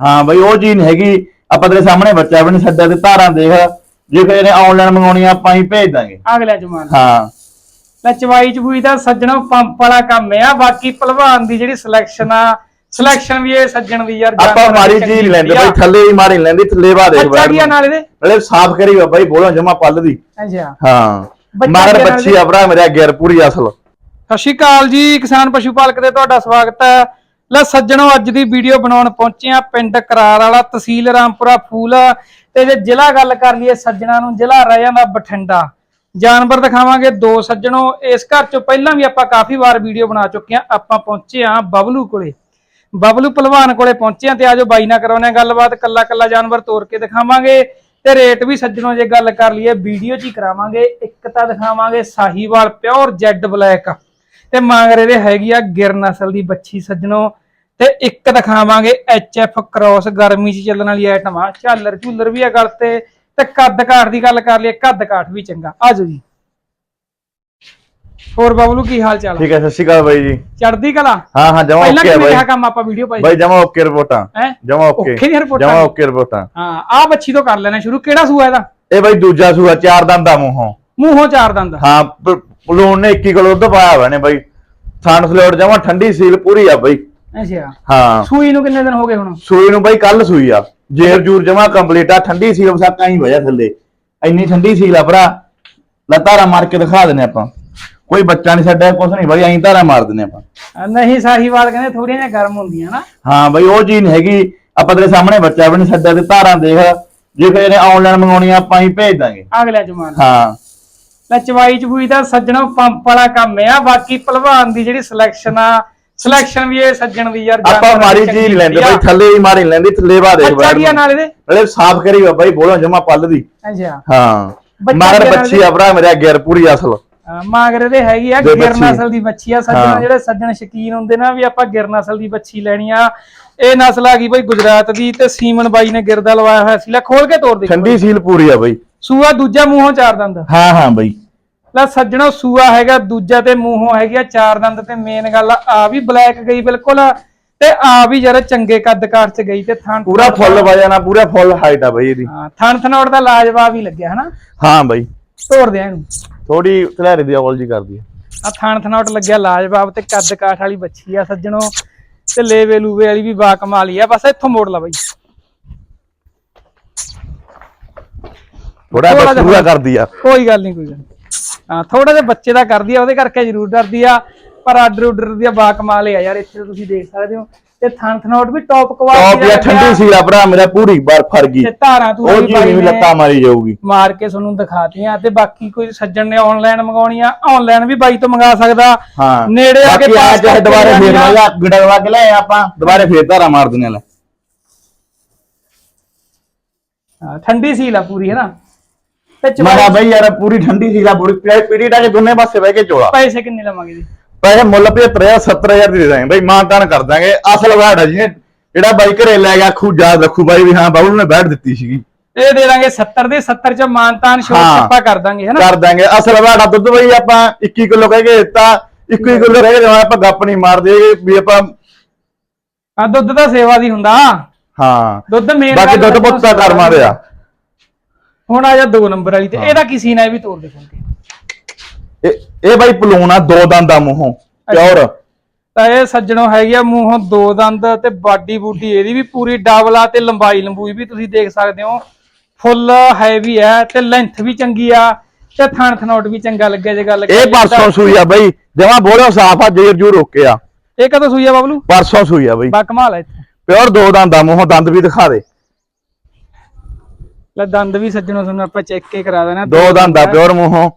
ਹਾਂ ਬਈ ਉਹ ਚੀਜ਼ ਨਹੀਂ ਹੈਗੀ ਆਪਾਂ ਤੇਰੇ ਸਾਹਮਣੇ ਬੱਚਾ ਵੀ ਨਹੀਂ ਛੱਡਿਆ ਤੇ ਧਾਰਾਂ ਦੇਖ ਜੇ ਕਿਸੇ ਨੇ ਆਨਲਾਈਨ ਮੰਗਾਉਣੀ ਆਪਾਂ ਹੀ ਭੇਜ ਦਾਂਗੇ। ਅਗਲੇ ਜਮਾਨ। ਹਾਂ। ਲੈ ਚਵਾਈ ਚਬੂਈ ਦਾ ਸੱਜਣਾ ਪੰਪ ਵਾਲਾ ਕੰਮ ਆ ਬਾਕੀ ਪਹਿਲਵਾਨ ਦੀ ਜਿਹੜੀ ਸਿਲੈਕਸ਼ਨ ਆ ਸਿਲੈਕਸ਼ਨ ਵੀ ਇਹ ਸੱਜਣ ਦੀ ਯਾਰ ਆਪਾਂ ਚੰਗੀ ਨੀ ਲੈਂਦੇ ਆ। ਬਈ ਥੱਲੇ ਹੀ ਨੀ ਲੈਂਦੀ ਥੱਲੇ ਵਾ ਦੇਖ ਬੱਚਾ ਕੀ ਆ ਨਾਲ ਇਹਦੇ? ਨਾਲੇ ਸਾਫ਼ ਕਰੀ ਵਾ ਬਾਈ ਬੋਲੋ ਜਮਾ ਪੱਲ ਦੀ। ਅੱਛਾ। ਹਾਂ। ਮਗਰ ਆ ਬੱਚੀ ਆ ਭਰਾ ਮੇਰਾ ਗਿਰ ਪੂਰੀ ਅਸਲ। ਸਤਿ ਸ਼੍ਰੀ ਅਕਾਲ ਜੀ ਕਿਸਾਨ ਪਸ਼ੂ ਪਾਲਕ ਦੇ ਤੁਹਾਡਾ ਸਵਾਗਤ ਹੈ। ਲੈ ਸੱਜਣੋ, ਅੱਜ ਦੀ ਵੀਡੀਓ ਬਣਾਉਣ ਪਹੁੰਚੇ ਆ ਪਿੰਡ ਕਰਾਰ ਵਾਲਾ, ਤਹਿਸੀਲ ਰਾਮਪੁਰਾ ਫੂਲ ਤੇ ਜੇ ਜ਼ਿਲ੍ਹਾ ਗੱਲ ਕਰ ਲਈਏ ਸੱਜਣਾ ਨੂੰ, ਜ਼ਿਲ੍ਹਾ ਰਹਿ ਜਾਂਦਾ ਬਠਿੰਡਾ। ਜਾਨਵਰ ਦਿਖਾਵਾਂਗੇ ਦੋ ਸੱਜਣੋ, ਇਸ ਘਰ ਚੋਂ ਪਹਿਲਾਂ ਵੀ ਆਪਾਂ ਕਾਫੀ ਵਾਰ ਵੀਡੀਓ ਬਣਾ ਚੁੱਕੇ ਆ ਆਪਾਂ ਪਹੁੰਚੇ ਆ ਬਬਲੂ ਕੋਲੇ। ਬਬਲੂ ਪਹਿਲਵਾਨ ਕੋਲੇ ਪਹੁੰਚੇ ਆ ਤੇ ਆਜੋ ਬਾਈ ਨਾਲ ਕਰਾਉਣੇ ਆ ਗੱਲਬਾਤ ਕੱਲਾ ਕੱਲਾ ਜਾਨਵਰ ਤੋੜ ਕੇ ਦਿਖਾਵਾਂਗੇ ਤੇ ਰੇਟ ਵੀ ਸੱਜਣੋ ਜੇ ਗੱਲ ਕਰ ਲਈਏ, ਵੀਡੀਓ 'ਚ ਹੀ ਕਰਾਵਾਂਗੇ, ਇੱਕ ਤਾਂ ਦਿਖਾਵਾਂਗੇ ਸਾਹੀਵਾਲ ਪਿਓਰ ਜੈਡ ਬਲੈਕ। ਤੇ ਮੰਗ ਰਹੇ ਹੈਗੀ ਆ ਗਿਰ ਨਸਲ ਦੀ ਬੱਚੀ ਸੱਜਣੋ ਤੇ ਇੱਕ ਦਿਖਾਵਾਂਗੇ ਐਫ ਕ੍ਰੋਸ ਗਰਮੀ 'ਚ ਚੱਲਣ ਵਾਲੀ ਆਈਟਮ ਆ। ਝਾਲਰ ਝੂਲਰ ਵੀ ਆ ਗੱਲ ਤੇ ਤੇ ਕੱਦ ਕਾਠ ਦੀ ਗੱਲ ਕਰ ਲਈਏ ਕੱਦ ਕਾਠ ਵੀ ਚੰਗਾ। ਆਜੋ ਜੀ। ਹੋਰ ਬਬਲੂ ਕੀ ਹਾਲ ਚਾਲ? ਠੀਕ ਹੈ ਸਤਿ ਸ਼੍ਰੀ ਅਕਾਲ ਬਾਈ ਜੀ। ਚੜ੍ਹਦੀ ਕਲਾ? ਹਾਂ ਹਾਂ ਜਮਾ ਪਹਿਲਾਂ ਓਕੇ ਬਾਈ। ਰਿਹਾ ਕੰਮ ਆਪਾਂ ਵੀਡੀਓ ਪਾਈ? ਬਾਈ ਜਮਾ ਓਕੇ ਰਿਪੋਰਟਾਂ। ਹੈ? ਜਮਾ ਓਕੇ? ਜਮਾ ਓਕੇ ਰਿਪੋਰਟਾਂ। ਹਾਂ ਆ ਬੱਚੀ ਤੋਂ ਕਰ ਲੈਣਾ ਸ਼ੁਰੂ। ਕਿਹੜਾ ਸੂਆ ਇਹਦਾ? ਇਹ ਬਾਈ ਦੂਜਾ ਸੂਆ ਚਾਰ ਦੰਦ ਦਾ ਮੂੰਹੋਂ। ਮੂੰਹੋਂ ਚਾਰ ਦੰਦ। ਹਾਂ ਪਲੂਨ ਨੇ 21 ਕਿਲੋ ਦੁੱਧ ਪਾਇਆ ਹੋਇਆ ਨੇ ਬਾਈ। ਥਾਣ ਸਲੋਟ ਜਮਾ ਠੰਡੀ ਸੀਲ ਪੂਰੀ ਆ ਬਾਈ। ਅੱਛਾ। ਹਾਂ। ਸੂਈ ਨੂੰ ਕਿੰਨੇ ਦਿਨ ਹੋ ਗਏ ਹੁਣ? ਸੂਈ ਨੂੰ ਬਾਈ ਕੱਲ ਸੂਈ ਆ। ਜੇਰ ਜੂਰ ਜਮਾ ਕੰਪਲੀਟ ਆ। ਠੰਡੀ ਸੀਲ ਵਸਾਕਾ ਹੀ ਵਜਾ ਥੱਲੇ। ਇੰਨੀ ਠੰਡੀ ਸੀਲ ਆ ਭਰਾ। ਲਤਾਰਾ ਮਾਰ ਕੇ ਦਿਖਾ ਦਿੰਨੇ ਆਪਾਂ। ਕੋਈ ਬੱਚਾ ਨਹੀਂ ਛੱਡਿਆ ਕੁਛ ਨਹੀਂ ਬਾਈ ਐਂ ਧਾਰਾ ਮਾਰ ਦਿੰਨੇ ਆਪਾਂ। ਨਹੀਂ ਸਾਹੀਵਾਲ ਕਹਿੰਦੇ ਥੋੜੀਆਂ ਜਿਹੀਆਂ ਗਰਮ ਹੁੰਦੀਆਂ ਨਾ। ਹਾਂ ਬਾਈ ਉਹ ਚੀਜ਼ ਨਹੀਂ ਹੈਗੀ। ਆਪਾਂ ਤੇਰੇ ਸਾਹਮਣੇ ਬੱਚਾ ਵੀ ਨਹੀਂ ਛੱਡਿਆ ਤੇ ਧਾਰਾਂ ਦੇਖ। ਜੇ ਕਿਸੇ ਨੇ ਆਨਲਾਈਨ ਮੰਗਾਉਣੀ ਆਪਾਂ ਹੀ ਭੇਜ ਦਾਂਗੇ। ਅਗਲੇ ਜਮਾਨ ਹਾਂ। ਲੈ ਚਵਾਈ ਚਬੂਈ ਦਾ ਸੱਜਣਾ ਪੰਪ ਵਾਲਾ ਕੰਮ ਆ। ਬਾਕੀ ਪਹਿਲਵਾਨ ਦੀ ਜਿਹੜੀ ਸਿਲੈਕਸ਼ਨ ਆ ਸਿਲੈਕਸ਼ਨ ਵੀ ਇਹ ਸੱਜਣ ਦੀ ਯਾਰ ਆਪਾਂ ਦੀ ਚੀਜ਼ ਨੀ ਲੈਂਦੇ ਬਾਈ। ਥੱਲੇ ਹੀ ਨੀ ਲੈਂਦੀ ਥੱਲੇ ਵਾ ਦੇਖ ਬੱਚਾ ਕੀ ਨਾਲ ਇਹਦੇ? ਨਾਲੇ ਸਾਫ਼ ਕਰੀ ਬਾਈ ਬੋਲੋ ਜਮਾ ਪੱਲ ਦੀ। ਅੱਛਾ। ਹਾਂ। ਨਾਲ ਬੱਚੀ ਆ ਭਰਾ ਮੇਰਾ ਗਿਰ ਪੂਰੀ ਅਸਲ। ਮਾਗਰੇ ਦੇ ਹੈਗੀ ਆ ਦੇ ਗਿਰ। ਨਸਲ ਦੀ ਬੱਚੀ ਆ ਸੱਜਣ। ਜਿਹੜੇ ਸੱਜਣ ਸ਼ਕੀਨ ਹੁੰਦੇ ਨਾ ਵੀ ਆਪਾਂ ਗਿਰ ਨਸਲ ਦੀ ਬੱਚੀ ਲੈਣੀ ਆ। ਇਹ ਨਸਲ ਆ ਗਈ ਬਈ ਗੁਜਰਾਤ ਦੀ ਤੇ ਸੀਮਨ ਬਾਈ ਨੇ ਗਿਰਦਾ ਲਵਾਇਆ ਹੋਇਆ ਸੀ ਲੈ ਖੋਲ ਕੇ ਤੋੜ ਦੇ ਠੰਡੀ ਸੀਲ ਪੂਰੀ ਆ ਬਾਈ। ਸੂਆ ਦੂਜਾ ਮੂੰਹੋਂ ਚਾਰ ਦੰਦ। ਹਾਂ ਹਾਂ ਬਾਈ। ਲੈ ਸੱਜਣੋ ਸੂਆ ਹੈਗਾ ਦੂਜਾ ਤੇ ਮੂੰਹੋਂ ਹੈਗੀ ਆ ਚਾਰ ਦੰਦ ਤੇ ਮੇਨ ਗੱਲ ਆ ਵੀ ਬਲੈਕ ਗਈ ਬਿਲਕੁਲ ਤੇ ਆ ਵੀ ਜਰਾ ਚੰਗੇ ਕੱਦ ਕਾਰ ਚ ਗਈ ਤੇ ਥਣ ਪੂਰਾ ਫੁੱਲ ਵਜਣਾ ਪੂਰਾ ਫੁੱਲ ਹਾਈਟ ਆ ਬਾਈ ਇਹਦੀ। ਹਾਂ ਥਣ ਥਨੋੜ ਦਾ ਲਾਜਵਾਬ ਹੀ ਲੱਗਿਆ ਹਨਾ? ਹਾਂ ਬਾਈ। ਤੋੜਦੇ ਆ ਇਹਨੂੰ। ਥੋੜੀ ਥਲੇਰੇ ਦੀ ਆਵਾਜ਼ ਜੀ ਕਰਦੀ ਆ। ਆ ਥਣ ਥਨੋਟ ਲੱਗਿਆ ਲਾਜਵਾਬ ਤੇ ਕੱਦ ਕਾਠ ਵਾਲੀ ਬੱਚੀ ਆ ਸੱਜਣੋ ਤੇ ਲੇਵੇ ਲੂਵੇ ਵਾਲੀ ਵੀ ਬਾ ਕਮਾਲੀ ਆ ਬਸ ਇੱਥੋਂ ਮੋੜ ਲਾ ਬਾਈ। ਥੋੜਾ ਜਿਹਾ ਪੂਰਾ ਕਰਦੀ ਆ। ਕੋਈ ਗੱਲ ਨਹੀਂ ਕੋਈ ਗੱਲ। ਹਾਂ ਥੋੜਾ ਜਿਹਾ ਬੱਚੇ ਦਾ ਕਰਦੀ ਆ ਉਹਦੇ ਕਰਕੇ ਜ਼ਰੂਰ ਡਰਦੀ ਆ। ਪਰ ਆਰਡਰ ਉਡਰ ਦੀ ਬਾ ਕਮਾਲ ਆ ਯਾਰ ਇੱਥੇ ਤੁਸੀਂ ਦੇਖ ਸਕਦੇ ਹੋ। ਤੇ ਥਣ ਥਨੋਟ ਵੀ ਟੌਪ ਕੁਆਲਿਟੀ ਟੌਪ ਜਾਂ ਠੰਡੀ ਆ ਭਰਾ ਮੇਰਾ ਪੂਰੀ ਬਾਰ ਫੜ ਗਈ। ਤੇ ਧਾਰਾਂ ਤੂੰ ਉਹ ਜੀ ਵੀ ਲੱਤਾਂ ਮਾਰੀ ਜਾਊਗੀ। ਮਾਰ ਕੇ ਤੁਹਾਨੂੰ ਦਿਖਾਤੀਆਂ ਤੇ ਬਾਕੀ ਕੋਈ ਸੱਜਣ ਨੇ ਆਨਲਾਈਨ ਮੰਗਾਉਣੀ ਆ ਆਨਲਾਈਨ ਵੀ ਬਾਈ ਤੋਂ ਮੰਗਾ ਸਕਦਾ। ਹਾਂ। ਨੇੜੇ ਆ ਕੇ ਪਾਸ ਕਰਕੇ ਦੁਬਾਰੇ ਫੇਰ ਆ। ਆ ਗੜਵਾ ਕੇ ਲੈ ਆਪਾਂ ਦੁਬਾਰੇ ਫੇਰ ਧਾਰਾ ਮਾਰ ਦਿੰਨੇ ਲੈ। ਠੰਡੀ ਸੀਲ ਆ ਪੂਰੀ ਹੈ ਨਾ? ਤੇ ਮਾਰਾ ਬਈ ਯਾਰ ਪੂਰੀ ਠੰਡੀ ਆ ਬੜੀ ਪੀੜੀ ਟਾ ਕੇ ਦੋਨੇ ਪਾਸੇ ਬਹਿ ਕੇ ਚੋਲਾ। ਪੈਸੇ ਕਿੰਨੇ ਲਵਾਂਗੇ ਜੀ? ਪੈਸੇ ਮੁੱਲ 75000 70000 ਦੀ ਦੇ ਦਾਂਗੇ। ਬਈ ਮਾਨਤਾਨ ਕਰ ਦਾਂਗੇ। ਅਸਲ ਵਾੜ ਜੀ ਜਿਹੜਾ ਬਾਈ ਘਰੇ ਲੈ ਗਿਆ ਖੂ ਯਾਦ ਰੱਖੂ ਬਾਈ ਵੀ ਹਾਂ ਬਾਬੂ ਨੇ ਬੈਠ ਦਿੱਤੀ ਸੀਗੀ। ਇਹ ਦੇ ਦਾਂਗੇ 70 ਦੇ 70 ਚ ਮਾਨਤਾਨ ਸ਼ੋਰ ਹਾਂ। ਛੱਪਾ ਕਰ ਦਾਂਗੇ ਹੈ ਨਾ? ਕਰ ਦਾਂਗੇ। ਅਸਲ ਵਾੜਾ ਦੁੱਧ ਬਈ ਆਪਾਂ 21 ਕਿਲੋ ਕਹਿ ਕੇ ਦਿੱਤਾ। 21 ਕਿਲੋ ਰਹਿ ਗਿਆ ਆਪਾਂ ਗੱਪ ਨਹੀਂ ਮਾਰਦੇ ਵੀ ਆਪਾਂ ਆ ਦੁੱਧ ਤਾਂ ਸੇਵਾ ਦੀ ਹੁੰਦਾ। ਹਾਂ। ਦੁੱਧ ਮੇਨ ਬਾਕੀ ਦੁੱਧ ਪੁੱਤਾ ਕਰ ਮਾਰਿਆ ਹੁਣ ਆ ਜਾ 2 ਨੰਬਰ ਵਾਲੀ ਤੇ ਇਹਦਾ ਕੀ ਸੀਨ ਹੈ ਵੀ ਤੋੜ ਦੇਖੋਗੇ ਇਹ ਇਹ ਬਾਈ ਪਲੂਨ ਆ ਦੋ ਦੰਦ ਦਾ ਮੂੰਹੋਂ ਪਿਓਰ ਤਾਂ ਇਹ ਸੱਜਣੋ ਹੈਗੀ ਆ ਮੂੰਹੋਂ ਦੋ ਦੰਦ ਤੇ ਬਾਡੀ ਬੂਡੀ ਇਹਦੀ ਵੀ ਪੂਰੀ ਡਬਲ ਆ ਤੇ ਲੰਬਾਈ ਲੰਬੂਈ ਵੀ ਤੁਸੀਂ ਦੇਖ ਸਕਦੇ ਹੋ। ਫੁੱਲ ਹੈਵੀ ਹੈ ਤੇ ਲੈਂਥ ਵੀ ਚੰਗੀ ਆ ਤੇ ਥਣ ਥਨੋਟ ਵੀ ਚੰਗਾ ਲੱਗਿਆ ਜੇ ਗੱਲ ਇਹ ਕਰੀਏ ਪਰਸੋਂ ਸੂਈ ਆ ਬਾਈ। ਜਮਾ ਬੋਲਿਓ ਸਾਫ਼ ਆ ਜੇਰ ਜੂ ਰੋਕੇ ਆ। ਇਹ ਕਦੋਂ ਸੂਈ ਆ ਬਬਲੂ? ਪਰਸੋਂ ਸੂਈ ਆ ਬਾਈ। ਬਾ ਕਮਾਲ ਹੈ ਇੱਥੇ। ਪਿਓਰ ਦੋ ਦੰਦ ਦਾ ਮੂੰਹੋਂ ਦੰਦ ਵੀ ਦਿਖਾ ਦੇ। ਲੈ ਦੰਦ ਵੀ ਸੱਜਣੋ ਤੁਹਾਨੂੰ ਆਪਾਂ ਚੈੱਕ ਕੇ ਕਰਾ ਦੇਣਾ। ਦੋ ਦੰਦ ਦਾ ਪਿਓਰ ਮੂੰਹੋਂ।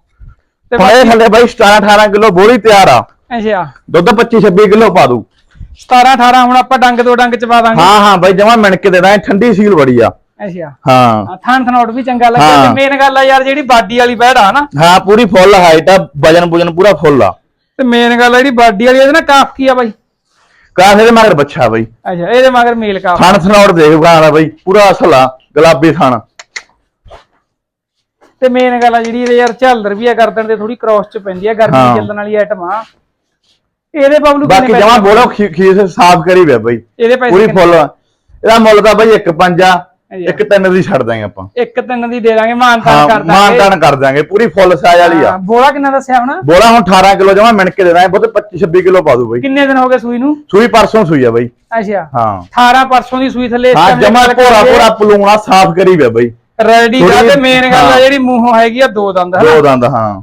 ਤੇ ਹੁਣ ਇਹ ਥੱਲੇ ਬਾਈ 17 18 ਕਿਲੋ ਬੋਲੀ ਤਿਆਰ ਆ। ਅੱਛਾ। ਦੁੱਧ 25 26 ਕਿਲੋ ਪਾ ਦੂ। 17 18 ਹੁਣ ਆਪਾਂ ਡੰਗ ਦੋ ਡੰਗ ਚ ਪਾ ਦਾਂਗੇ। ਹਾਂ ਹਾਂ ਬਾਈ ਜਮਾ ਮਿਣ ਕੇ ਦੇ ਦਾਂ ਠੰਡੀ ਸੀਲ ਬੜੀ ਆ। ਅੱਛਾ। ਹਾਂ। ਆ ਥਣ ਥਨੋਟ ਵੀ ਚੰਗਾ। ਤੇ ਮੇਨ ਗੱਲ ਆ ਯਾਰ ਜਿਹੜੀ ਬਾਡੀ ਵਾਲੀ ਬੈੜ ਆ ਨਾ। ਹਾਂ ਪੂਰੀ ਫੁੱਲ ਹਾਈਟ ਆ ਵਜਨ ਵਜਨ ਪੂਰਾ ਫੁੱਲ ਆ। ਤੇ ਮੇਨ ਗੱਲ ਆ ਜਿਹੜੀ ਬਾਡੀ ਵਾਲੀ ਇਹਦੇ ਨਾਲ ਕਾਫ ਕੀ ਆ ਬਾਈ? ਕਾਫੇ ਦੇ ਮਗਰ ਬੱਚਾ ਬਾਈ। ਅੱਛਾ ਇਹਦੇ ਮਗਰ ਮੇਲ ਕਾਫ। ਥਣ ਥਣੌੜ ਦੇਖ ਗਾਣਾ ਬਾਈ ਪੂਰਾ ਅਸਲ ਆ ਗੁਲਾਬੀ ਥਣ। ਤੇ ਮੇਨ ਗੱਲ ਆ ਜਿਹੜੀ ਇਹਦੇ ਯਾਰ ਝਾਲਰ ਵੀ ਆ ਗਰਦਨ ਤੇ ਥੋੜੀ ਕ੍ਰਾਸ ਚ ਪੈਂਦੀ ਆ ਗਰਮੀ। ਚੱਲਣ ਵਾਲੀ ਆਈਟਮ ਆ। ਇਹਦੇ ਬਬਲੂ ਬਾਕੀ ਜਮਾ ਬੋਲੋ ਖੀਸ ਸਾਫ਼ ਕਰੀ ਵੇ ਬਾਈ। ਇਹਦੇ ਪੈਸੇ ਪੂਰੀ? ਫੁੱਲ ਆ। ਇਹਦਾ ਮੁੱਲ ਤਾਂ ਬਾਈ ਇੱਕ ਪੰਜਾ ਹਾਂਜੀ। ਇੱਕ ਤਿੰਨ ਦੀ ਛੱਡ ਦਾਂਗੇ ਆਪਾਂ। ਇੱਕ ਤਿੰਨ ਦੀ ਦੇ ਦਾਂਗੇ ਮਾਨਤਾਨ ਕਰ ਦਾਂਗੇ। ਮਾਨਤਾਨ ਕਰ ਦਾਂਗੇ ਪੂਰੀ ਫੁੱਲ ਸਾਈਜ਼ ਵਾਲੀ ਆ। ਬੋਲਾ ਕਿੰਨਾ ਦੱਸਿਆ ਹੁਣ? ਬੋਲਾ ਹੁਣ 18 ਕਿਲੋ ਜਮਾ ਮਿਣ ਕੇ ਦੇ ਦਾਂਗੇ ਬਹੁਤ 25 26 ਕਿਲੋ ਪਾ ਦੂ ਬਾਈ। ਕਿੰਨੇ ਦਿਨ ਹੋ ਗਏ ਸੂਈ ਨੂੰ? ਸੂਈ ਪਰਸੋਂ ਸੂਈ ਆ ਬਾਈ। ਅੱਛਾ। ਹਾਂ। 18 ਪਰਸੋਂ ਦੀ ਸੂਈ ਥੱਲੇ ਹਾਂ ਜਮਾ ਪੂਰਾ ਪੂਰਾ ਪਲੂਣਾ ਸਾਫ਼ ਕਰੀ ਪਿਆ ਬਾਈ। ਰੈਡੀ ਦਾ ਤੇ ਮੇਨ ਗੱਲ ਆ। ਜਿਹੜੀ ਮੂੰਹੋਂ ਹੈਗੀ ਆ ਦੋ ਦੰਦ ਦੋ ਦੰਦ ਹਾਂ।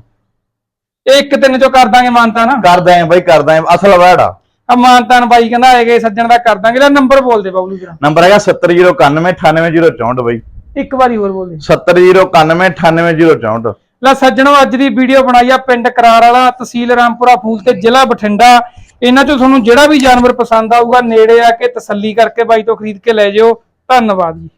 ਇਹ ਇੱਕ ਤਿੰਨ ਚੋਂ ਕਰ ਦਾਂਗੇ ਮਾਨਤਾਨ ਕਰ ਦਾਂਗੇ ਬਾਈ ਕਰ ਦਾਂਗੇ। ਅਸਲ ਵੈੜਾ ਆ। ਮਾਨਤਾਨ ਬਾਈ ਕਹਿੰਦਾ ਹੈਗੇ ਸੱਜਣ ਦਾ ਕਰ ਦਾਂਗੇ। ਲੈ ਨੰਬਰ ਬੋਲ ਦੇ ਬਾਬਲੂ ਵੀਰਾ ਨੰਬਰ ਹੈਗਾ 70091 98064 ਬਾਈ। ਇੱਕ ਵਾਰੀ ਹੋਰ ਬੋਲ ਦੇ। 70091 98064 ਲੈ ਸੱਜਣੋ ਅੱਜ ਦੀ ਵੀਡੀਓ ਬਣਾਈ ਆ ਪਿੰਡ ਕਰਾਰ ਵਾਲਾ ਤਹਿਸੀਲ ਰਾਮਪੁਰਾ ਫੂਲ ਤੇ ਜ਼ਿਲ੍ਹਾ ਬਠਿੰਡਾ। ਇਹਨਾਂ ਚੋਂ ਤੁਹਾਨੂੰ ਜਿਹੜਾ ਵੀ ਜਾਨਵਰ ਪਸੰਦ ਆਊਗਾ ਨੇੜੇ ਆ ਕੇ ਤਸੱਲੀ ਕਰਕੇ ਬਾਈ ਤੋਂ ਖਰੀਦ ਕੇ ਲੈ ਜਿਓ। ਧੰਨਵਾਦ ਜੀ।